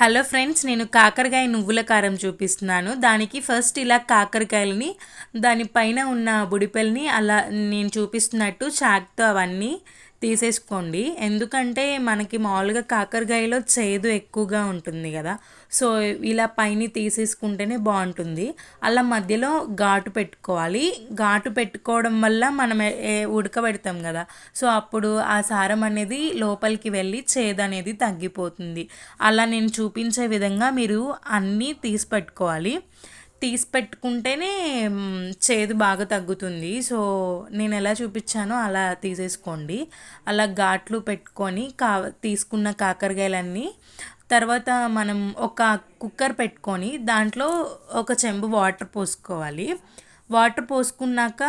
Hello friends నేను కాకరకాయ నువ్వుల కారం చూపిస్తున్నాను. దానికి ఫస్ట్ ఇలా కాకరకాయలని దానిపైన ఉన్న బుడిపెల్ని అలా నేను చూపిస్తున్నట్టు చాక్తో అవన్నీ తీసేసుకోండి. ఎందుకంటే మనకి మామూలుగా కాకరకాయలో చేదు ఎక్కువగా ఉంటుంది కదా. సో ఇలా పైన తీసేసుకుంటేనే బాగుంటుంది. అలా మధ్యలో ఘాటు పెట్టుకోవాలి. ఘాటు పెట్టుకోవడం వల్ల మనం ఉడకబెడతాం కదా. సో అప్పుడు ఆ సారం అనేది లోపలికి వెళ్ళి చేదు అనేది తగ్గిపోతుంది. అలా నేను చూపించే విధంగా మీరు అన్నీ తీసి పెట్టుకోవాలి. తీసి పెట్టుకుంటేనే చేదు బాగా తగ్గుతుంది. సో నేను ఎలా చూపించానో అలా తీసేసుకోండి. అలా ఘాట్లు పెట్టుకొని కా తీసుకున్న కాకరకాయలన్నీ తర్వాత మనం ఒక కుక్కర్ పెట్టుకొని దాంట్లో ఒక చెంబు వాటర్ పోసుకోవాలి. వాటర్ పోసుకున్నాక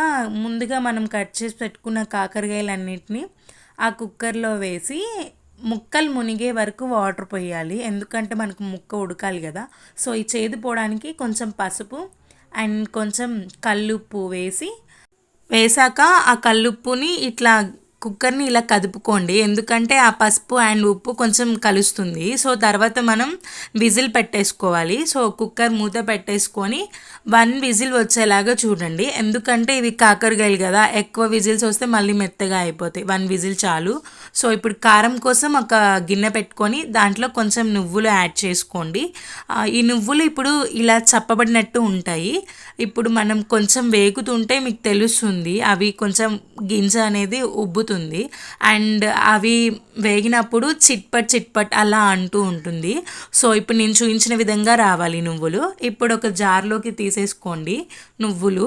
ముందుగా మనం కట్ చేసి పెట్టుకున్న కాకరకాయలన్నిటిని ఆ కుక్కర్లో వేసి ముక్కలు మునిగే వరకు వాటర్ పోయాలి. ఎందుకంటే మనకు ముక్క ఉడకాలి కదా. సో ఈ చేదు పోవడానికి కొంచెం పసుపు అండ్ కొంచెం కల్లుప్పు వేసి వేసాక ఆ కల్లుప్పుని ఇట్లా కుక్కర్ని ఇలా కదుపుకోండి. ఎందుకంటే ఆ పసుపు అండ్ ఉప్పు కొంచెం కలుస్తుంది. సో తర్వాత మనం విజిల్ పెట్టేసుకోవాలి. సో కుక్కర్ మూత పెట్టేసుకొని వన్ విజిల్ వచ్చేలాగా చూడండి. ఎందుకంటే ఇవి కాకరకాయలు కదా ఎక్కువ విజిల్స్ వస్తే మళ్ళీ మెత్తగా అయిపోతాయి. వన్ విజిల్ చాలు. సో ఇప్పుడు కారం కోసం ఒక గిన్నె పెట్టుకొని దాంట్లో కొంచెం నువ్వులు యాడ్ చేసుకోండి. ఈ నువ్వులు ఇప్పుడు ఇలా చప్పబడినట్టు ఉంటాయి. ఇప్పుడు మనం కొంచెం వేగుతుంటే మీకు తెలుస్తుంది అవి కొంచెం గింజ అనేది ఉబ్బు అవుతుంది అండ్ అవి వేగినప్పుడు చిట్పట్ చిట్పట్ అలా అంటూ ఉంటుంది. సో ఇప్పుడు నేను చూపించిన విధంగా రావాలి నువ్వులు. ఇప్పుడు ఒక జార్లోకి తీసేసుకోండి నువ్వులు.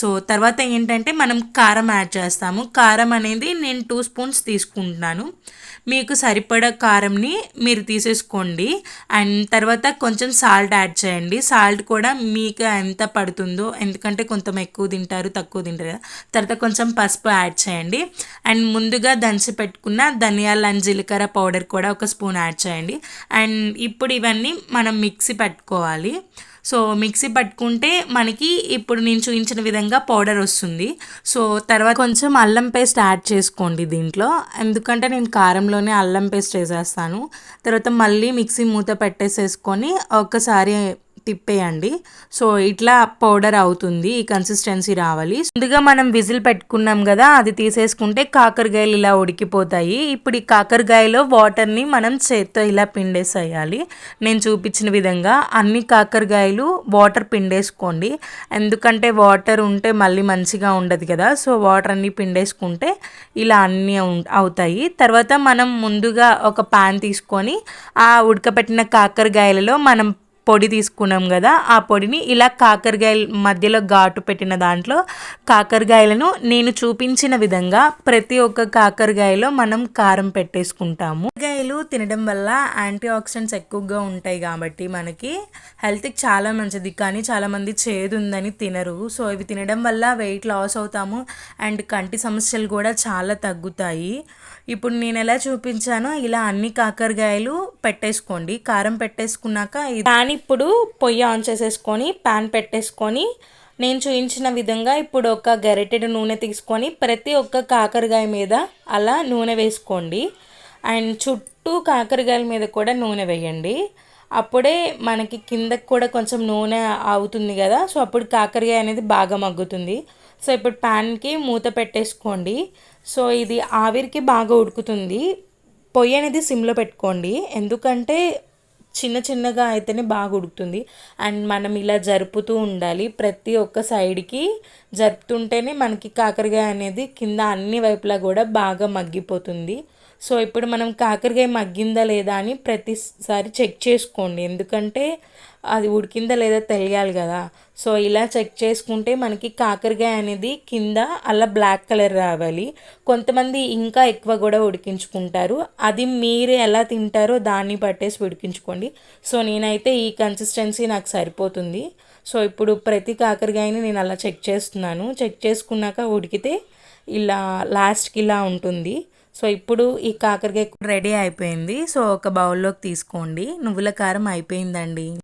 సో తర్వాత ఏంటంటే మనం కారం యాడ్ చేస్తాము. కారం అనేది నేను టూ స్పూన్స్ తీసుకుంటున్నాను. మీకు సరిపడ కారంని మీరు తీసేసుకోండి. అండ్ తర్వాత కొంచెం సాల్ట్ యాడ్ చేయండి. సాల్ట్ కూడా మీకు ఎంత పడుతుందో ఎందుకంటే కొంచెం ఎక్కువ తింటారు తక్కువ తింటారు తర్వాత కొంచెం పసుపు యాడ్ చేయండి. అండ్ ముందుగా దంచి పెట్టుకున్న ధనియాల అండ్ జీలకర్ర పౌడర్ కూడా ఒక స్పూన్ యాడ్ చేయండి. అండ్ ఇప్పుడు ఇవన్నీ మనం మిక్సీ పెట్టుకోవాలి. సో మిక్సీ పట్టుకుంటే మనకి ఇప్పుడు నేను చూపించిన విధంగా పౌడర్ వస్తుంది. సో తర్వాత కొంచెం అల్లం పేస్ట్ యాడ్ చేసుకోండి దీంట్లో. ఎందుకంటే నేను కారంలోనే అల్లం పేస్ట్ వేసేస్తాను తర్వాత మళ్ళీ మిక్సీ మూత పెట్టేసేసుకొని ఒక్కసారి తిప్పేయండి. సో ఇట్లా పౌడర్ అవుతుంది ఈ కన్సిస్టెన్సీ రావాలి. ముందుగా మనం విజిల్ పెట్టుకున్నాం కదా అది తీసేసుకుంటే కాకరకాయలు ఇలా ఉడికిపోతాయి. ఇప్పుడు ఈ కాకరకాయలో వాటర్ని మనం చేత్తో ఇలా పిండేసేయాలి. నేను చూపించిన విధంగా అన్ని కాకరకాయలు వాటర్ పిండేసుకోండి. ఎందుకంటే వాటర్ ఉంటే మళ్ళీ మంచిగా ఉండదు కదా సో వాటర్ అన్ని పిండేసుకుంటే ఇలా అన్నీ అవుతాయి. తర్వాత మనం ముందుగా ఒక ప్యాన్ తీసుకొని ఆ ఉడకపెట్టిన కాకరకాయలలో మనం పొడి తీసుకున్నాం కదా ఆ పొడిని ఇలా కాకరకాయల మధ్యలో ఘాటు పెట్టిన దాంట్లో కాకరకాయలను నేను చూపించిన విధంగా ప్రతి ఒక్క కాకరకాయలో మనం కారం పెట్టేసుకుంటాము. కూరగాయలు తినడం వల్ల యాంటీ ఆక్సిడెంట్స్ ఎక్కువగా ఉంటాయి కాబట్టి మనకి హెల్త్కి చాలా మంచిది కానీ చాలామంది చేదు ఉందని తినరు. సో ఇవి తినడం వల్ల వెయిట్ లాస్ అవుతాము అండ్ కంటి సమస్యలు కూడా చాలా తగ్గుతాయి. ఇప్పుడు నేను ఎలా చూపించానో ఇలా అన్ని కాకరకాయలు పెట్టేసుకోండి. కారం పెట్టేసుకున్నాక ప్యాన్ ఇప్పుడు పొయ్యి ఆన్ చేసేసుకొని ప్యాన్ పెట్టేసుకొని నేను చూపించిన విధంగా ఇప్పుడు ఒక గరిటెడు నూనె తీసుకొని ప్రతి ఒక్క కాకరకాయ మీద అలా నూనె వేసుకోండి. అండ్ చుట్టూ కాకరకాయల మీద కూడా నూనె వేయండి. అప్పుడే మనకి కిందకి కూడా కొంచెం నూనె అవుతుంది కదా సో అప్పుడు కాకరకాయ అనేది బాగా మగ్గుతుంది. సో ఇప్పుడు ప్యాన్కి మూత పెట్టేసుకోండి. సో ఇది ఆవిరికి బాగా ఉడుకుతుంది. పొయ్యి అనేది సిమ్లో పెట్టుకోండి. ఎందుకంటే చిన్న చిన్నగా అయితేనే బాగా ఉడుకుతుంది. అండ్ మనం ఇలా జరుపుతూ ఉండాలి. ప్రతి ఒక్క సైడ్కి జరుపుతుంటేనే మనకి కాకరకాయ అనేది కింద అన్ని వైపులా కూడా బాగా మగ్గిపోతుంది. సో ఇప్పుడు మనం కాకరకాయ మగ్గిందా లేదా అని ప్రతిసారి చెక్ చేసుకోండి. ఎందుకంటే అది ఉడికిందా లేదా తెలియాలి కదా. సో ఇలా చెక్ చేసుకుంటే మనకి కాకరకాయ అనేది కింద అలా బ్లాక్ కలర్ రావాలి. కొంతమంది ఇంకా ఎక్కువ కూడా ఉడికించుకుంటారు. అది మీరు ఎలా తింటారో దాన్ని పట్టేసి ఉడికించుకోండి. సో నేనైతే ఈ కన్సిస్టెన్సీ నాకు సరిపోతుంది. సో ఇప్పుడు ప్రతి కాకరకాయని నేను అలా చెక్ చేస్తున్నాను. చెక్ చేసుకున్నాక ఉడికితే ఇలా లాస్ట్కి ఇలా ఉంటుంది. సో ఇప్పుడు ఈ కాకరకాయ రెడీ అయిపోయింది. సో ఒక బౌల్లోకి తీసుకోండి. నువ్వుల కారం అయిపోయిందండి.